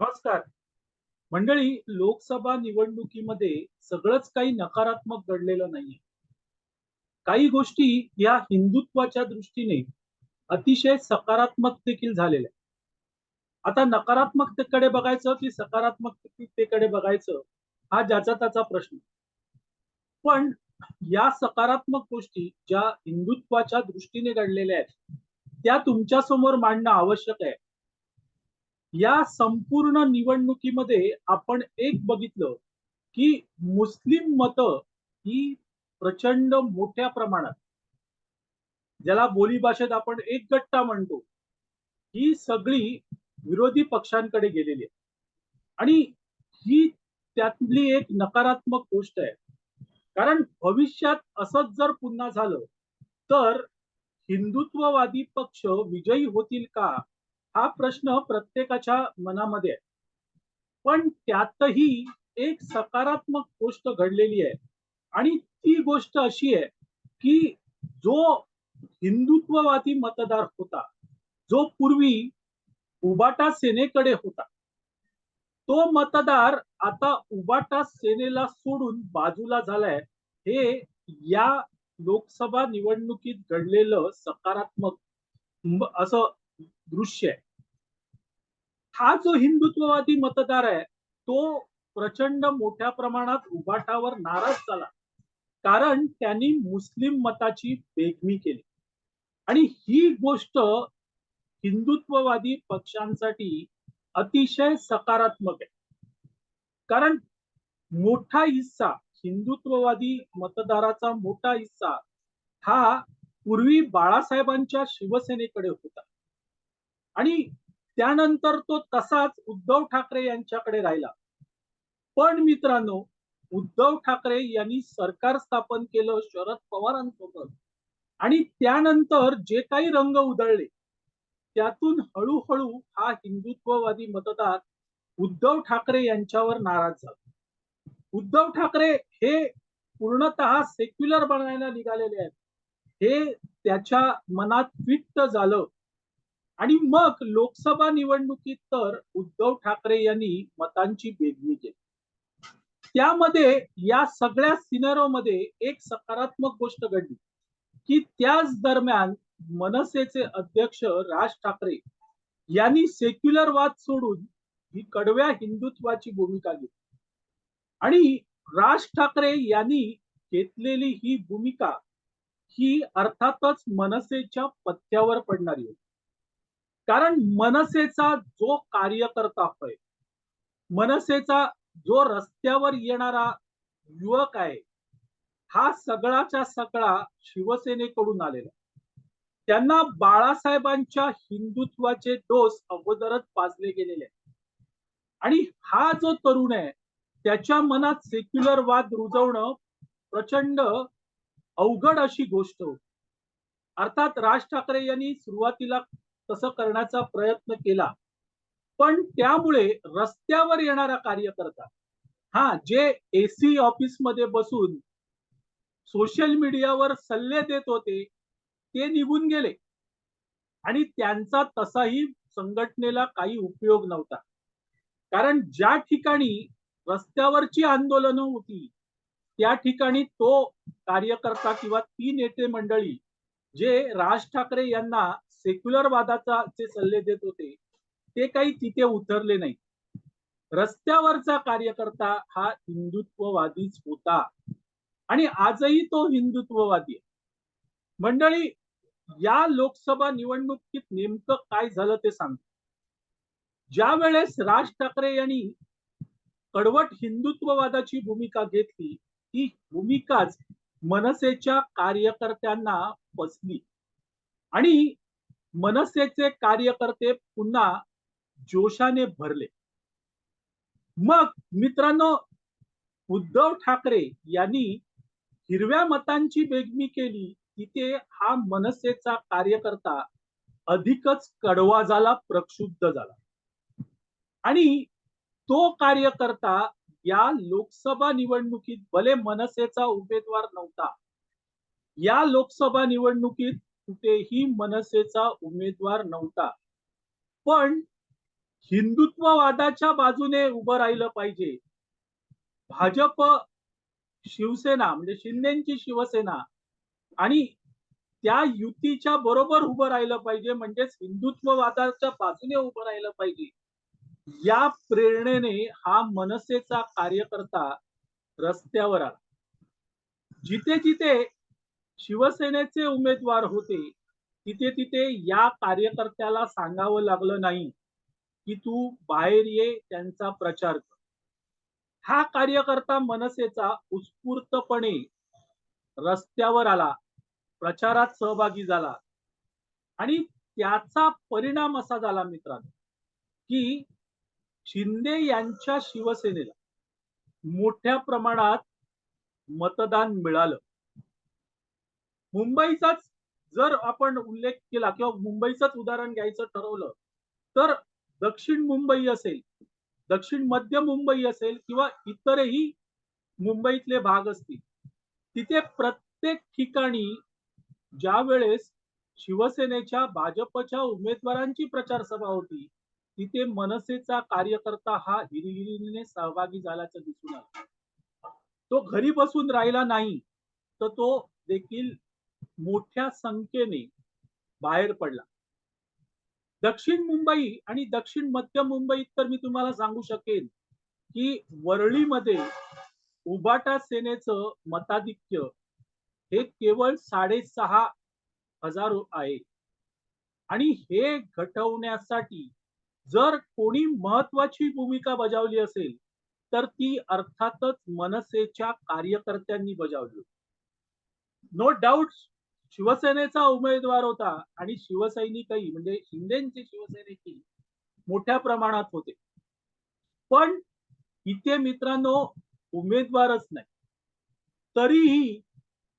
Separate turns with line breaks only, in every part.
नमस्कार. मंडळी लोकसभा निवडणुकीमध्ये सगळंच काही नकारात्मक घडलेलं नाहीये. काही गोष्टी या हिंदुत्वाच्या दृष्टीने अतिशय सकारात्मक देखील झालेल्या आहेत. आता नकारात्मकतेकडे बघायचं की सकारात्मकतेकडे बघायचं हा ज्याचा त्याचा प्रश्न पण या सकारात्मक गोष्टी ज्या हिंदुत्वाच्या दृष्टीने घडलेल्या आहेत त्या तुमच्यासमोर मांडणं आवश्यक आहे. या संपूर्ण निवडणुकीमध्ये आपण एक बघितलं की मुस्लिम मतं ही प्रचंड मोठ्या प्रमाणात ज्याला बोलीभाषेत आपण एक गट्टा म्हणतो ही सगळी विरोधी पक्षांकडे गेलेली आहे. आणि ही त्यातली एक नकारात्मक गोष्ट आहे. कारण भविष्यात असंच जर पुन्हा झालं तर हिंदुत्ववादी पक्ष विजयी होतील का? हा प्रश्न प्रत्येकाच्या मनामध्ये आहे. पण त्यातही एक सकारात्मक गोष्ट घडलेली आहे. आणि ती गोष्ट अशी आहे की जो हिंदुत्ववादी मतदार होता जो पूर्वी उबाटा सेनेकडे होता तो मतदार आता उबाटा सेनेला सोडून बाजूला झालाय. हे या लोकसभा निवडणुकीत घडलेलं सकारात्मक असं दृश्य आहे. हा जो हिंदुत्ववादी मतदार आहे तो प्रचंड मोठ्या प्रमाणात उभाटावर नाराज झाला. कारण त्यांनी मुस्लिम मताची बेगमी केली. आणि ही गोष्ट हिंदुत्ववादी पक्षांसाठी अतिशय सकारात्मक आहे. कारण मोठा हिस्सा हिंदुत्ववादी मतदाराचा मोठा हिस्सा हा पूर्वी बाळासाहेबांच्या शिवसेनेकडे होता. आणि त्यानंतर तो तसाच उद्धव ठाकरे यांच्याकडे राहिला. पण मित्रांनो उद्धव ठाकरे यांनी सरकार स्थापन केलं शरद पवारांसोबत. आणि त्यानंतर जे काही रंग उधळले त्यातून हळूहळू हा हिंदुत्ववादी मतदार उद्धव ठाकरे यांच्यावर नाराज झाला. उद्धव ठाकरे हे पूर्णतः सेक्युलर बनायला निघालेले आहेत. हे त्याच्या मनात फिट्ट झालं. आणि मग लोकसभा निवडणुकीत तर उद्धव ठाकरे यांनी मतांची बेगमी केली. त्यामध्ये या सगळ्या सिनेरोमध्ये एक सकारात्मक गोष्ट घडली की त्याच दरम्यान मनसेचे अध्यक्ष राज ठाकरे यांनी सेक्युलर वाद सोडून ही कडव्या हिंदुत्वाची भूमिका घेतली. आणि राज ठाकरे यांनी घेतलेली ही भूमिका ही अर्थातच मनसेच्या पथ्यावर पडणारी होती. कारण मनसेचा जो कार्यकर्ता होय मनसेचा जो रस्त्यावर येणारा युवक आहे हा सगळाच्या सगळा शिवसेनेकडून आलेला. त्यांना बाळासाहेबांच्या हिंदुत्वाचे डोस अगोदरच पाजले गेलेले आणि हा जो तरुण आहे त्याच्या मनात सेक्युलर वाद रुजवणं प्रचंड अवघड अशी गोष्ट होती. अर्थात राज ठाकरे यांनी सुरुवातीला तसं करण्याचा प्रयत्न केला. पण त्यामुळे रस्त्यावर येणारा कार्यकर्ता हा जे एसी ऑफिसमध्ये बसून सोशल मीडियावर सल्ले देत होते ते निघून गेले. आणि त्यांचा तसाही संघटनेला काही उपयोग नव्हता. कारण ज्या ठिकाणी रस्त्यावरची आंदोलनं होती त्या ठिकाणी तो कार्यकर्ता किंवा ती नेते मंडळी जे राज ठाकरे यांना सेक्युलर वादाचा जे सल्ले देत होते ते काही तिथे उतरले नाही रस्त्यावरचा कार्यकर्ता हा हिंदुत्ववादीच होता. आणि आजही तो हिंदुत्ववादी आहे. मंडळी या लोकसभा निवडणुकीत नेमकं काय झालं ते सांगतो ज्या वेळेस राज ठाकरे यांनी कडवट हिंदुत्ववादाची भूमिका घेतली ती भूमिकाच मनसेच्या कार्यकर्त्यांना बसली आणि मनसेचे कार्यकर्ते पुन्हा जोशाने भरले. मग मित्रांनो उद्धव ठाकरे यांनी हिरव्या मतांची बेगमी केली. तिथे हा मनसेचा कार्यकर्ता अधिकच कडवा झाला प्रक्षुब्ध झाला. आणि तो कार्यकर्ता या लोकसभा निवडणुकीत भले मनसेचा उमेदवार नव्हता या लोकसभा निवडणुकीत कुठेही मनसेचा उमेदवार नव्हता. पण हिंदुत्ववादाच्या बाजूने उभं राहिलं पाहिजे. भाजप शिवसेना म्हणजे शिंदेची शिवसेना आणि त्या युतीच्या बरोबर उभं राहिलं पाहिजे म्हणजेच हिंदुत्ववादाच्या बाजूने उभं राहिलं पाहिजे. या प्रेरणेने हा मनसेचा कार्यकर्ता रस्त्यावर आला. जिथे जिथे शिवसेनेचे उमेदवार होते. तिथे तिथे या कार्यकर्त्याला सांगावं लागलं नाही की तू बाहेर ये त्यांचा प्रचार कर. हा कार्यकर्ता मनसेचा उत्स्फूर्तपणे रस्त्यावर आला प्रचारात सहभागी झाला आणि त्याचा परिणाम असा झाला मित्रांनो की शिंदे यांच्या शिवसेनेला मोठ्या प्रमाणात मतदान मिळालं. मुंबईचाच जर आपण उल्लेख केला किंवा मुंबईचंच उदाहरण घ्यायचं ठरवलं तर दक्षिण मुंबई असेल दक्षिण मध्य मुंबई असेल किंवा इतरही मुंबईतले भाग असतील तिथे प्रत्येक ठिकाणी ज्या वेळेस शिवसेनेच्या भाजपच्या उमेदवारांची प्रचार सभा होती तिथे मनसेचा कार्यकर्ता हा हिरिहिरीने सहभागी झाल्याचं दिसून आलं. तो घरी बसून राहिला नाही तर तो देखील मोठ्या संख्येने बाहेर पडला. दक्षिण मुंबई आणि दक्षिण मध्य मुंबईत तर मी तुम्हाला सांगू शकेन की वरळीमध्ये उबाटा सेनेचं मताधिक्य हे केवळ साडेसहा हजार आहे. आणि हे घटवण्यासाठी जर कोणी महत्वाची भूमिका बजावली असेल तर ती अर्थातच मनसेच्या कार्यकर्त्यांनी बजावली नो डाऊट शिवसेनेचा उमेदवार होता आणि शिवसैनिकही म्हणजे शिंदेचे शिवसैनिकही मोठ्या प्रमाणात होते. पण इथे मित्रांनो उमेदवारच नाही. तरीही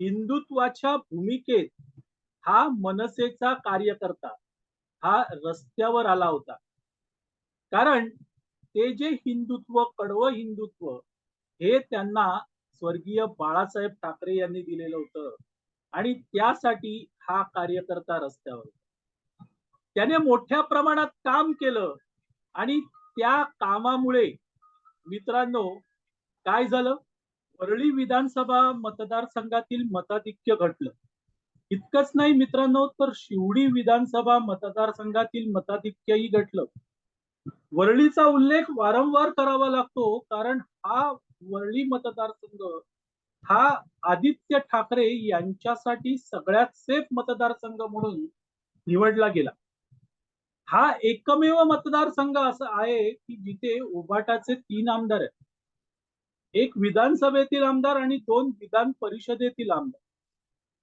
हिंदुत्वाच्या भूमिकेत हा मनसेचा कार्यकर्ता हा रस्त्यावर आला होता. कारण ते जे हिंदुत्व कडवं हिंदुत्व हे त्यांना स्वर्गीय बाळासाहेब ठाकरे यांनी दिलेलं होतं. आणि त्यासाठी हा कार्यकर्ता रस्त्यावर त्याने मोठ्या प्रमाणात काम केलं आणि त्या कामामुळे मित्रांनो काय झालं? वरळी विधानसभा मतदारसंघातील मताधिक्य घटलं. इतकंच नाही मित्रांनो तर शिवडी विधानसभा मतदारसंघातील मताधिक्यही घटलं. वरळीचा उल्लेख वारंवार करावा लागतो कारण हा वरळी मतदारसंघ हा आदित्य ठाकरे यांच्यासाठी सगळ्यात सेफ मतदारसंघ म्हणून निवडला गेला. हा एकमेव मतदारसंघ असा आहे की जिथे उभाटाचे तीन आमदार आहेत. एक विधानसभेतील आमदार आणि दोन विधान परिषदेतील आमदार.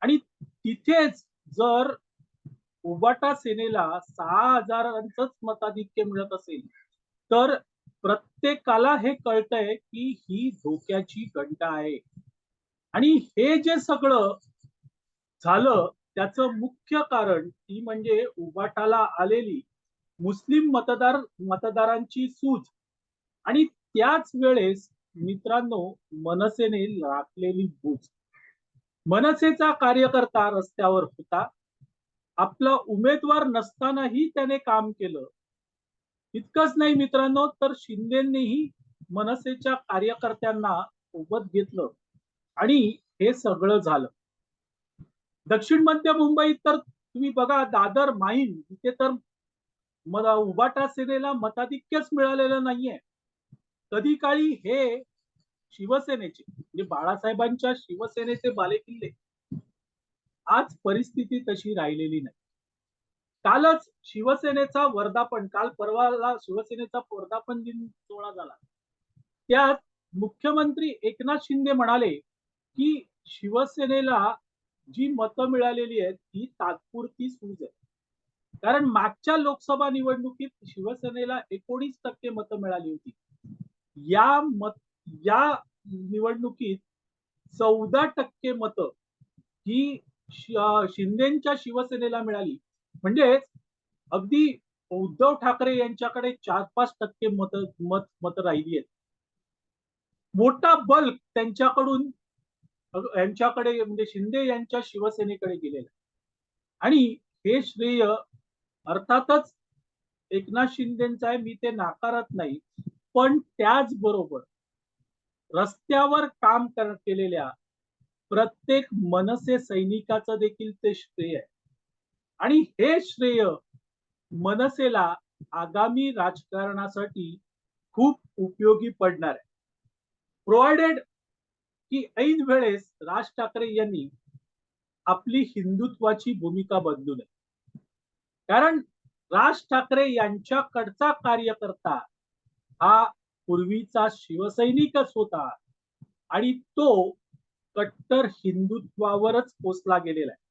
आणि तिथेच जर उबाटा सेनेला सहा हजारांच मताधिक्य मिळत असेल तर प्रत्येकाला हे कळतंय की ही धोक्याची घंटा आहे. आणि हे जे सगळं झालं त्याचं मुख्य कारण ती म्हणजे उबाटाला आलेली मुस्लिम मतदार मतदारांची सूज. आणि त्याच वेळेस मित्रांनो मनसेने राखलेली बूज. मनसेचा कार्यकर्ता रस्त्यावर होता. आपला उमेदवार नसतानाही त्याने काम केलं. इतकंच नाही मित्रांनो तर शिंदेंनीही मनसेच्या कार्यकर्त्यांना सोबत घेतलं. आणि हे सगळं झालं. दक्षिण मध्य मुंबईत तर तुम्ही बघा दादर माईन इथे तर मला उबाटा सेनेला मताधिक्यच मिळालेलं नाहीये. कधी काळी हे शिवसेनेचे म्हणजे बाळासाहेबांच्या शिवसेनेचे बालेकिल्ले आज परिस्थिती तशी राहिलेली नाही. कालच शिवसेनेचा वर्धापन काल परवाला शिवसेनेचा वर्धापन दिन सोहळा झाला. त्यात मुख्यमंत्री एकनाथ शिंदे म्हणाले की शिवसेनेला जी मतं मिळालेली आहेत ती तात्पुरती सूज आहे. कारण मागच्या लोकसभा निवडणुकीत शिवसेनेला एकोणीस टक्के मतं मिळाली होती. या मत या निवडणुकीत चौदा टक्के मतं ही शिंदेच्या शिवसेनेला मिळाली. म्हणजे अगदी उद्धव ठाकरे यांच्याकडे चार पाच टक्के मत मत मत राहिली आहेत. मोठा बल्क त्यांच्याकडून यांच्याकडे म्हणजे शिंदे यांच्या शिवसेनेकडे गेलेलं आणि हे श्रेय अर्थातच एकनाथ शिंदेचा आहे मी ते नाकारत नाही. पण त्याचबरोबर रस्त्यावर काम कर- केलेल्या प्रत्येक मनसे सैनिकाचं देखील ते श्रेय आहे. आणि हे श्रेय मनसेला आगामी राजकारणासाठी खूप उपयोगी पडणार आहे. प्रोव्हायडेड की ऐन वेळेस राज ठाकरे यांनी आपली हिंदुत्वाची भूमिका बदलू नये. कारण राज ठाकरे यांच्याकडचा कार्यकर्ता हा पूर्वीचा शिवसैनिकच होता आणि तो कट्टर हिंदुत्वावरच पोचला गेलेला आहे.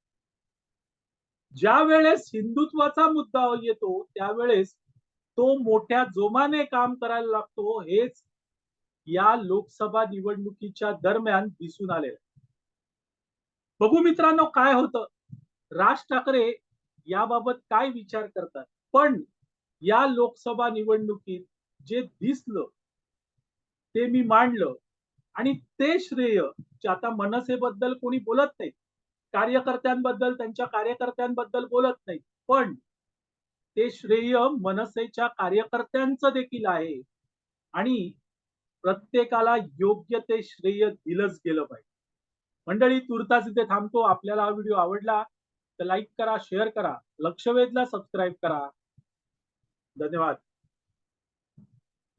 ज्या वेळेस हिंदुत्वाचा मुद्दा येतो त्यावेळेस तो मोठ्या जोमाने काम करायला लागतो हेच या लोकसभा निवडणुकीच्या दरम्यान दिसून आलेलं बघू मित्रांनो काय होतं. राज ठाकरे याबाबत काय विचार करतात? पण या लोकसभा निवडणुकीत जे दिसलं ते मी मांडलं आणि ते श्रेय जे आता मनसेबद्दल कोणी बोलत नाही कार्यकर्त्यांबद्दल त्यांच्या कार्यकर्त्यांबद्दल बोलत नाही पण ते श्रेय मनसेच्या कार्यकर्त्यांचं देखील आहे. आणि प्रत्येकाला योग्य ते श्रेय दिलंच गेलं पाहिजे. मंडळी तुर्तास इथे थांबतो. आपल्याला हा व्हिडिओ आवडला तर लाईक करा शेअर करा लक्षवेधला सबस्क्राईब करा. धन्यवाद.